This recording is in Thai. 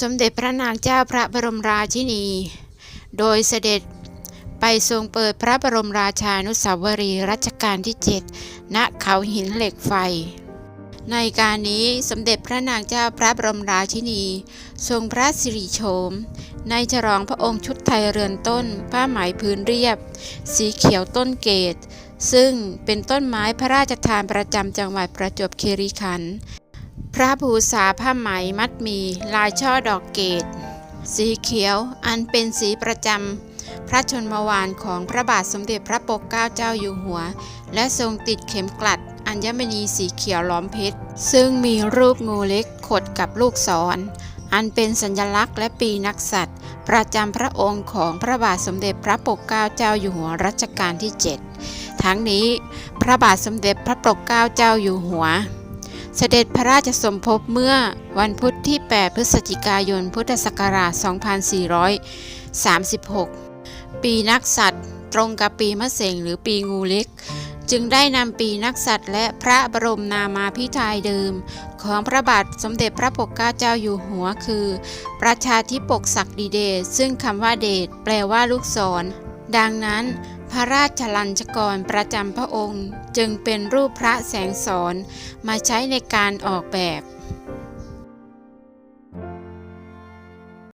สมเด็จพระนางเจ้าพระบรมราชินี โดยเสด็จไปทรงเปิดพระบรมราชานุสาวรีย์รัชกาลที่ 7 ณ เขาหินเหล็กไฟ ในการนี้สมเด็จพระนางเจ้าพระบรมราชินี ทรงพระสิริโฉม ในฉลองพระองค์ชุดไทยเรือนต้น ผ้าไหมพื้นเรียบ สีเขียวต้นเกตซึ่งเป็นต้นไม้พระราชทานประจำจังหวัดประจวบคีรีขันธ์ พระภูษาผ้าไหมมัดมีลายช่อดอกเกตสีเขียวอันเป็นสีประจำพระชนมวานของพระบาทสมเด็จพระปกเกล้าเจ้าอยู่หัว และทรงติดเข็มกลัด อัญมณีสีเขียวล้อมเพชร ซึ่งมีรูปงูเล็กขดกับลูกศรอันเป็นสัญลักษณ์และปีนักษัตริย์ ประจำพระองค์ของพระบาทสมเด็จพระปกเกล้าเจ้าอยู่หัวรัชกาลที่ 7 ทั้งนี้ พระบาทสมเด็จพระปกเกล้าเจ้าอยู่หัว เสด็จพระราชสมภพเมื่อวันพุธที่ 8 พฤศจิกายน พุทธศักราช 2436 ปีนักษัตริย์ตรงกับปีมะเสงหรือปีงูเล็ก จึงได้นำปีนักษัตริย์และพระบรมนามาพิไทยเดิม ของพระบาทสมเด็จพระปกเกล้าเจ้าอยู่หัวคือ ประชาธิปกศักดิเดชซึ่งคำว่าเดชแปลว่าลูกศร ดังนั้น พระราชลัญจกรประจำพระองค์ จึงเป็นรูปพระแสงสอนมาใช้ในการออกแบบ